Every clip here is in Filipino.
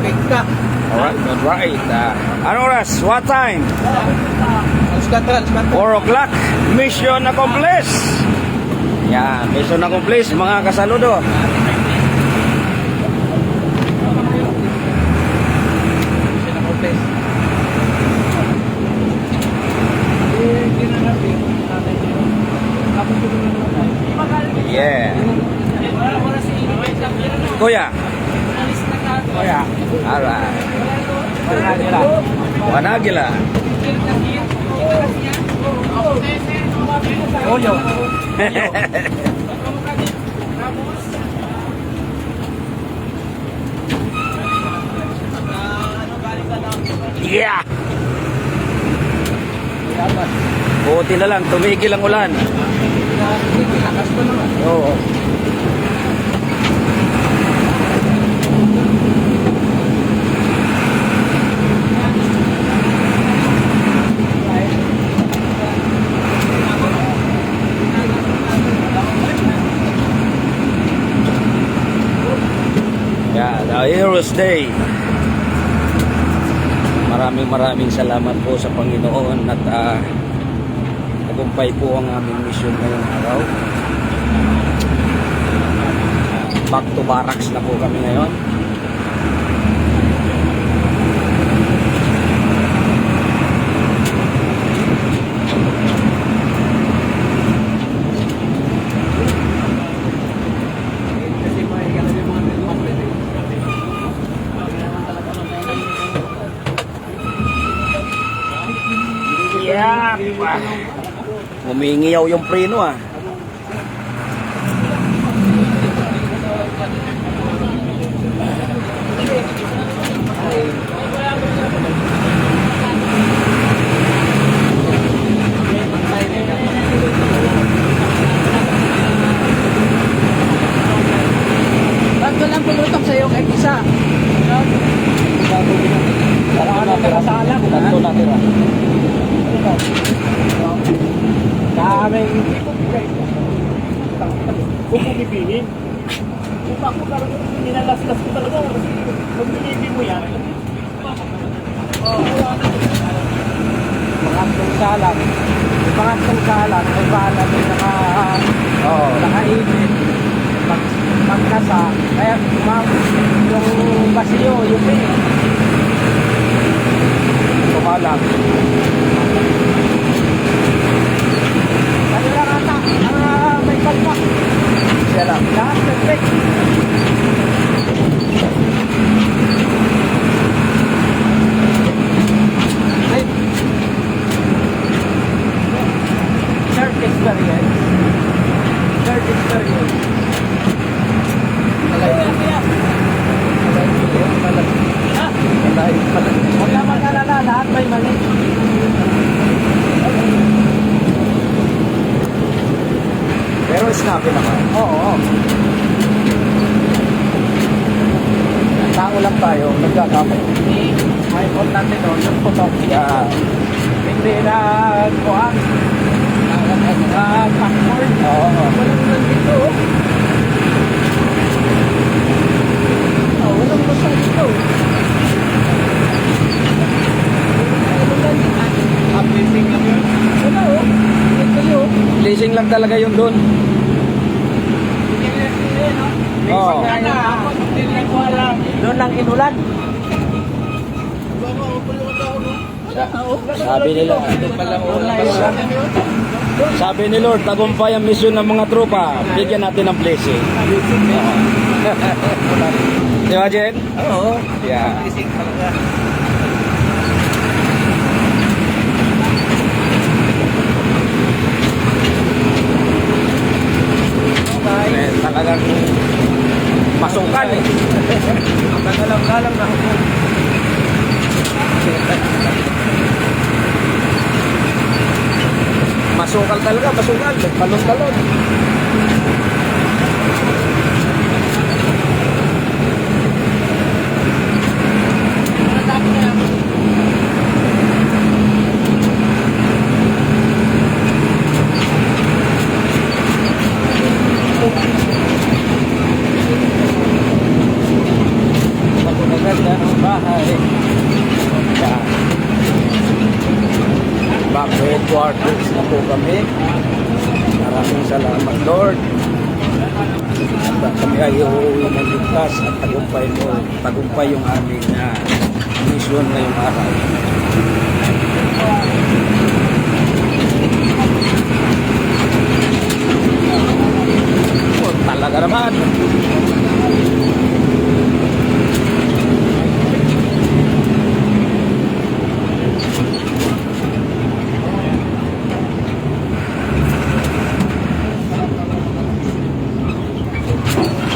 Pigka. Alright, alright. Uh, ano oras? What time? Alas 4, alas 4. 4 o'clock. Mission accomplished. Yan, mission accomplished mga kasaludo. Yeah. Kuya. Kaya, Alright. Managila. Wanagila. Oyo. Yeah! Buti na lang, tumigil ang ulan. Oo. Yeah, the Heroes Day. Maraming maraming salamat po sa Panginoon at ah, tagumpay po ang aming mission ngayong araw. Back to barracks na po kami ngayon. Kasi mga ganun yung mga nilmong Yeah! Humingiyaw yung preno ah. Ba't walang pulutok sa'yo kay Pisa? Wala ka natira sa alam. Tatlo na tira. Dami. Kung pumipili. Kung ako talaga, nilalaslas ko talaga. Kung pinili mo yan. Pangatlong salang. Pangatlong salang, bahala may naka, Oo. nakainit. Pag, pagkasa, kaya umabot yung basiyo, yung pin. Tumalang. Ano lang ata, ah, may kalpa. Siya lang. Lahat perfect. Ay. Third experience. Third experience. Malay. Malay. Malay. Malay. Malay. Huwag ka mag-alala, lahat may mali. Snappy naman. Oo. oo. Tao lang tayo, nagkakamay. Ang importante doon, yung putok. Yeah. Hindi na kuhan. Ah, backboard. Oo. Walang. Oh, walang basta dito. Uplifting lang oh. Ito yun. Blessing lang talaga yung doon. Oo. Doon lang inulan. Sabi nila, sabi ni Lord, tagumpay ang mission ng mga tropa. Bigyan natin ng blessing. Di ba, Jen? Oo. Yeah. Blessing talaga. Eh, talagang eh. Ang galang-galang na ako. Masukal talaga, masukal. Talon-talon. Maganda. bahay. Yan. Back to headquarters na po kami. Maraming salamat Lord. At kami ay uuwi ng ligtas at tagumpay mo. Tagumpay yung aming uh, mission ngayong araw. Oh, talaga naman.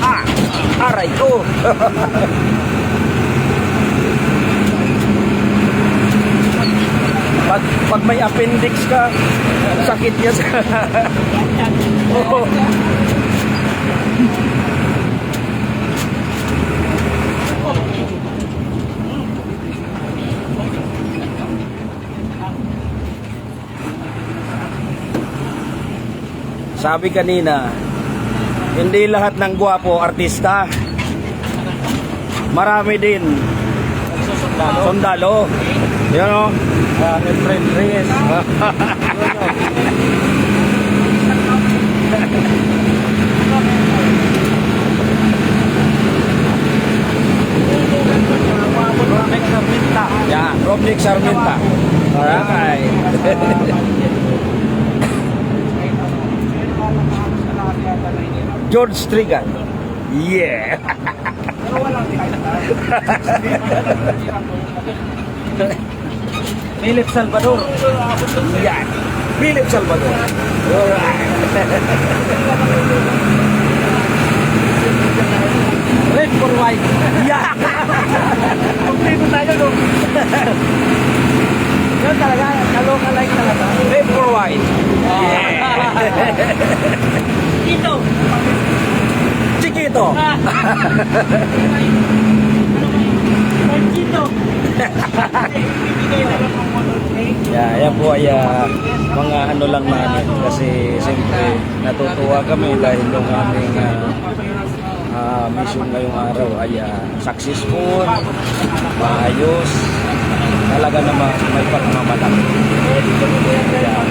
Ah! Aray pag, pag may appendix ka, sakit sa... Oo. Sabi kanina, hindi lahat ng gwapo artista. Marami din sundalo. Yan o. Ah, Efren Reyes. Sarminta. Yan, Robnick Sarmenta. Alright. George Strigan. Yeah. Philip Salvador. Yan. Philip Salvador. Alright. Red for white. Yeah. Kompleto tayo, no? Yun talaga, kaloka-like talaga. Red for white. Ito. Chiquito. Ito. Yeah, yan po ay ah, mga ano lang namin kasi siyempre natutuwa kami dahil yung aming ah, ah, mission ngayong araw ay ah, successful, maayos, talaga naman may pagmamalaki. Yeah.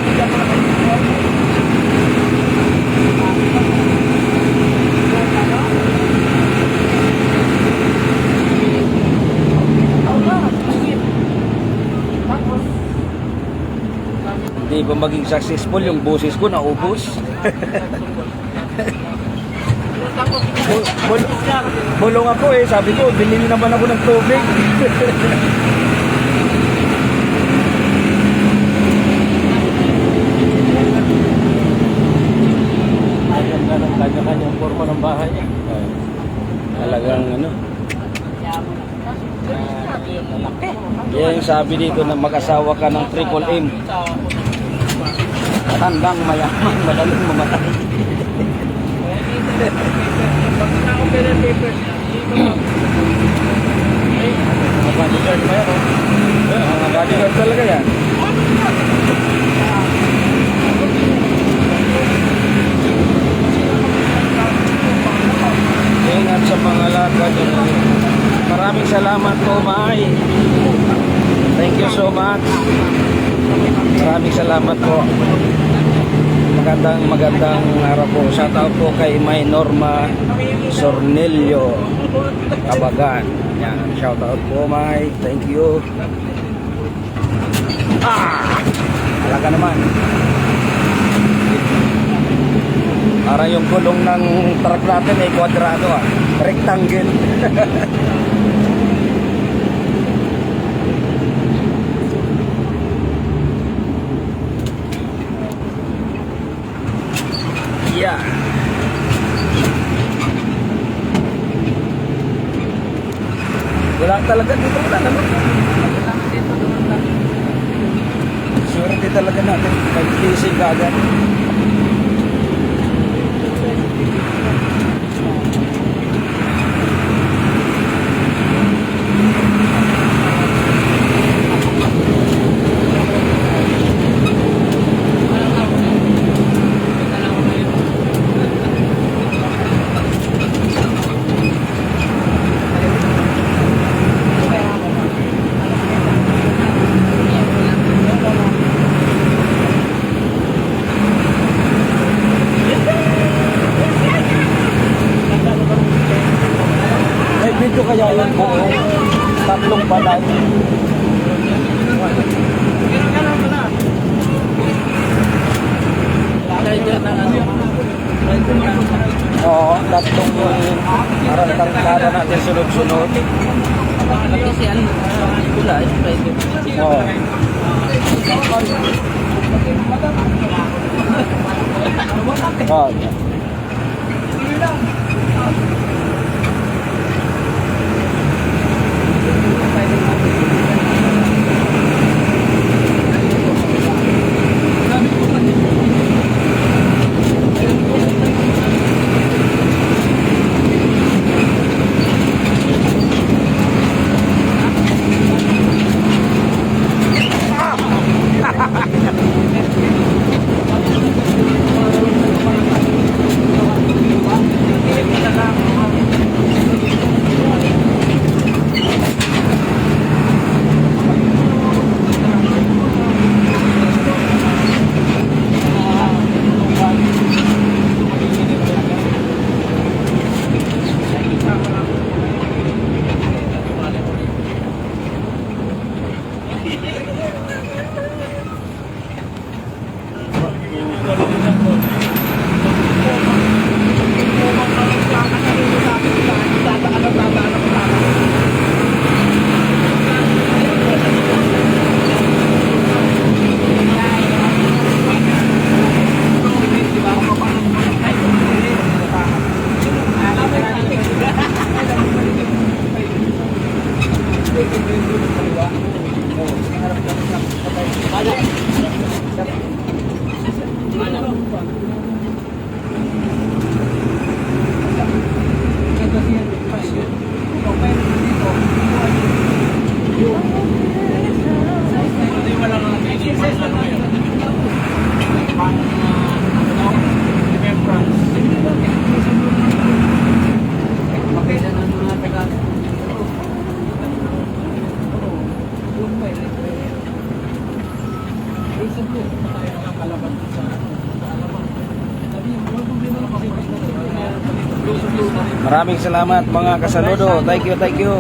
Hindi ba maging successful yung boses ko naubos? Bul- bul- bulong ako eh, sabi ko, binili naman ako ng tubig. Ganda ng kanya-kanyang forma ng bahay niya. Ah, talagang ano. Yan yung sabi dito na mag-asawa ka ng triple M. Matandang mayaman, madaling mamatay. Bodyguard pa yan. Mga bodyguard talaga yan. Ingat sa mga. Maraming salamat po, Mai. Thank you so much. Maraming salamat po. Magandang magandang araw po. Shout out po kay May Norma Sornelio Kabagan. Yan. Shout out po, Mai. Thank you. Ah! Talaga naman. Para yung gulong ng truck natin ay kwadrado ah. Rectangle. yeah. Wala talaga dito. Wala naman. Swerte talaga natin. Nag-fishing kagad. Tatlong parang tarkada natin sunod-sunod. Kasi ano, pula, yung rider. Oo. Oo. Pakailan Maraming salamat mga kasaludo. Thank you, thank you.